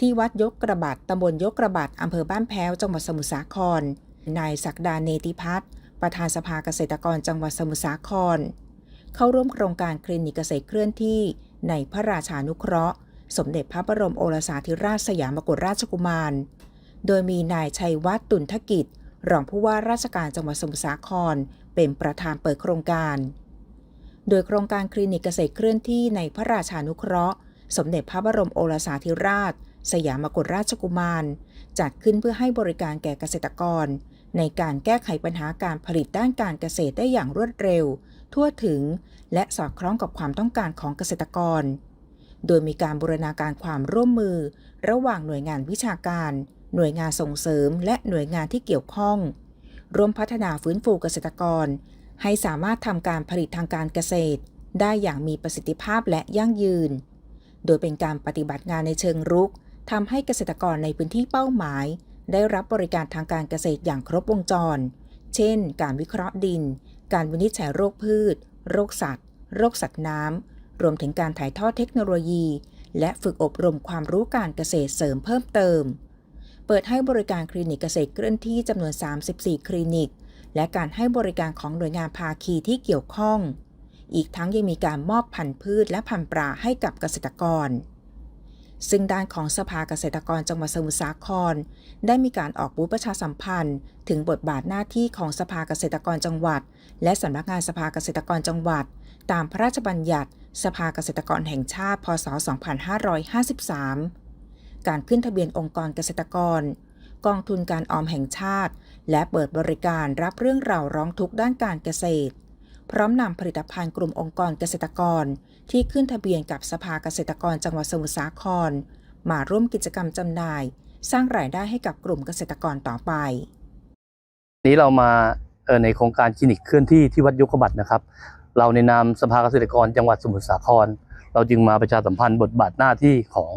ที่วัดยกกระบาดตำบลยกกระบาดอำเภอบ้านแพ้ว จังหวัดสมุทรสาคร นายศักดาเนติพัฒน์ประธานสภาเกษตรกรจังหวัดสมุทรสาคร เข้าร่วมโครงการคลินิกเกษตรเคลื่อนที่ ในพระราชานุเคราะห์ สมเด็จพระบรมโอรสาธิราชสยามกุฎราชกุมาร โดยมีนายชัยวัฒน์ตุนทกิจ รองผู้ว่าราชการจังหวัดสมุทรสาคร เป็นประธานเปิดโครงการ โดยโครงการคลินิกเกษตรเคลื่อนที่ในพระราชานุเคราะห์ สมเด็จพระบรมโอรสาธิราช สยามกุฎราชกุมาร จัดขึ้นเพื่อให้บริการแก่เกษตรกร ในการแก้ไขปัญหาการผลิตด้านการเกษตรได้อย่างรวดเร็ว ทั่วถึง และสอดคล้องกับความต้องการของเกษตรกร โดยมีการบูรณาการความร่วมมือ ระหว่างหน่วยงานวิชาการ หน่วยงานส่งเสริม และหน่วยงานที่เกี่ยวข้องร่วมพัฒนาฟื้นฟูเกษตรกร ให้สามารถทำการผลิตทางการเกษตร ได้อย่างมีประสิทธิภาพและยั่งยืน โดยเป็นการปฏิบัติงานในเชิงรุก ทำให้เกษตรกรในพื้นที่เป้าหมาย ได้รับบริการทางการเกษตรอย่างครบวงจร เช่น การวิเคราะห์ดิน การวินิจฉัยโรคพืช โรคสัตว์ โรคสัตว์น้ำ รวมถึงการถ่ายทอดเทคโนโลยี และฝึกอบรมความรู้การเกษตรเสริมเพิ่มเติม เปิดให้บริการคลินิกเกษตรเคลื่อนที่จำนวน 34 คลินิก และการให้บริการของหน่วยงานภาคีที่เกี่ยวข้อง อีกทั้งยังมีการมอบพันธุ์พืชและพันธุ์ปลาให้กับเกษตรกร ซึ่งด้านของสภาเกษตรกรจังหวัดสมุทรสาคร ได้มีการออกบูธประชาสัมพันธ์ ถึงบทบาทหน้าที่ของสภาเกษตรกรจังหวัด และสำนักงานสภาเกษตรกรจังหวัด ตามพระราชบัญญัติ สภาเกษตรกรแห่งชาติ พศ 2553 การขึ้นทะเบียนองค์กรเกษตรกร กองทุนการออมแห่งชาติ และเปิดบริการรับเรื่องราวร้องทุกข์ด้านการเกษตร พร้อมนำผลิตภัณฑ์กลุ่มองค์กรเกษตรกร ที่ขึ้นทะเบียนกับสภาเกษตรกรจังหวัดสมุทรสาคร มาร่วมกิจกรรมจำหน่าย สร้างรายได้ให้กับกลุ่มเกษตรกรต่อไป นี้เรามาในโครงการคลินิกเคลื่อนที่ที่วัดยกบัตนะครับ เราในนามสภาเกษตรกรจังหวัดสมุทรสาคร เราจึงมาประชาสัมพันธ์บทบาทหน้าที่ของ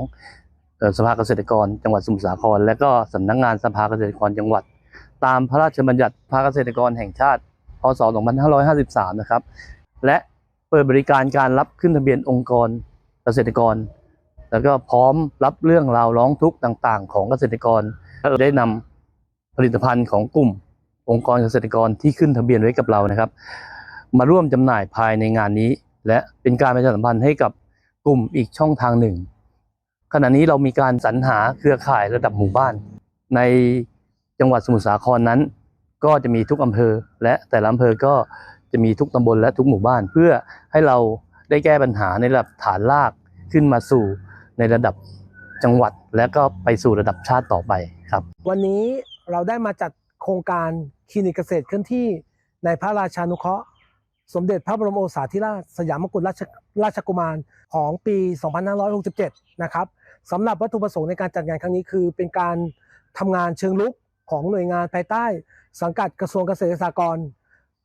สภาเกษตรกร จังหวัดสมุทรสาคร และก็สำนักงานสภาเกษตรกรจังหวัด ตามพระราชบัญญัติภาคเกษตรกรแห่งชาติ พศ 2553 นะครับ และเปิดบริการการรับขึ้นทะเบียนองค์กรเกษตรกร แล้วก็พร้อมรับเรื่องราวร้องทุกข์ต่างๆ ของเกษตรกรและได้นำผลิตภัณฑ์ของกลุ่ม องค์กรเกษตรกรที่ขึ้นทะเบียนไว้กับเรานะครับ มาร่วมจำหน่ายภายในงานนี้ และเป็นการประชาสัมพันธ์ให้กับกลุ่มอีกช่องทางหนึ่ง ขณะนี้เรามีการสรรหาเครือข่ายระดับหมู่บ้าน ในจังหวัดสมุทรสาครนั้น ก็จะมีทุกอำเภอ และแต่ละอำเภอก็จะมีทุกตำบลและทุกหมู่บ้าน เพื่อให้เราได้แก้ปัญหาในระดับฐานรากขึ้นมาสู่ในระดับจังหวัด และก็ไปสู่ระดับชาติต่อไปครับ วันนี้เราได้มาจัดโครงการคลินิกเกษตรเคลื่อนที่ในพระราชานุเคราะห์ สมเด็จพระบรมโอรสาธิราชสยามกุฎราชราชกุมารของปี 2567 นะครับสำหรับวัตถุประสงค์ในการจัดงานครั้งนี้คือ เป็นการทำงานเชิงลุกของหน่วยงานภายใต้ สังกัดกระทรวงเกษตรสหกรณ์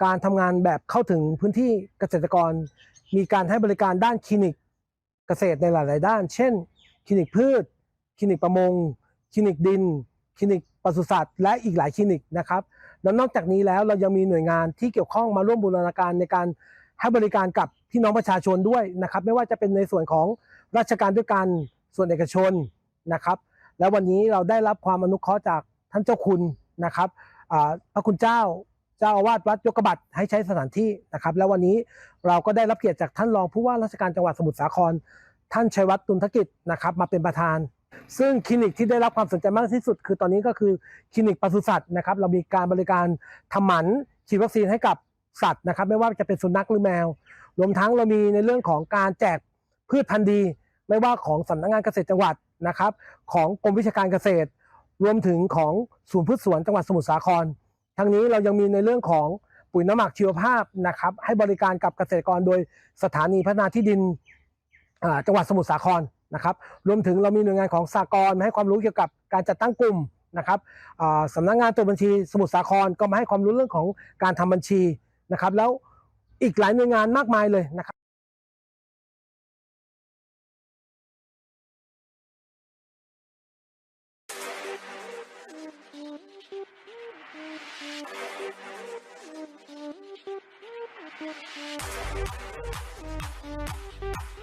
การทำงานแบบเข้าถึงพื้นที่เกษตรกร มีการให้บริการด้านคลินิกเกษตรในหลาย ๆ ด้าน เช่น คลินิกพืช คลินิกประมง คลินิกดิน คลินิกปศุสัตว์ และอีกหลายคลินิกนะครับ แล้วนอกจากนี้แล้วเรายังมีหน่วยงานที่เกี่ยวข้องมาร่วมบูรณาการในการให้บริการกับพี่น้องประชาชนด้วยนะครับ ไม่ว่าจะเป็นในส่วนของราชการด้วยกันส่วนเอกชนนะครับ แล้ววันนี้เราได้รับความอนุเคราะห์จากท่านเจ้าคุณนะครับ พระคุณเจ้าเจ้าอาวาสวัดยกบัตรให้ใช้สถานที่นะครับ แล้ววันนี้เราก็ได้รับเกียรติจากท่านรองผู้ว่าราชการจังหวัดสมุทรสาคร ท่านชัยวัฒน์ตุลธกิจนะครับ มาเป็นประธาน ซึ่งคลินิกที่ได้รับความสนใจมากที่สุด คือตอนนี้ก็คือคลินิกปศุสัตว์นะครับ เรามีการบริการทำหมันฉีดวัคซีนให้กับสัตว์นะครับ ไม่ว่าจะเป็นสุนัขหรือแมว รวมทั้งเรามีในเรื่องของการแจกพืชพันธุ์ดี ไม่ว่าของสำนักงานเกษตรจังหวัดนะครับ ของกรมวิชาการเกษตร รวมถึงของศูนย์พืชสวนจังหวัดสมุทรสาคร ทั้งนี้เรายังมีในเรื่องของปุ๋ยน้ำหมักชีวภาพนะครับ ให้บริการกับเกษตรกรโดยสถานีพัฒนาที่ดินจังหวัดสมุทรสาครนะครับ รวมถึงเรามีหน่วยงานของสากลมาให้ความรู้เกี่ยวกับการจัดตั้งกลุ่มนะครับสำนักงานตรวจบัญชีสมุทรสาครก็มาให้ความรู้เรื่องของการทำบัญชีนะครับ แล้วอีกหลายหน่วยงานมากมายเลยนะครับ Thank you.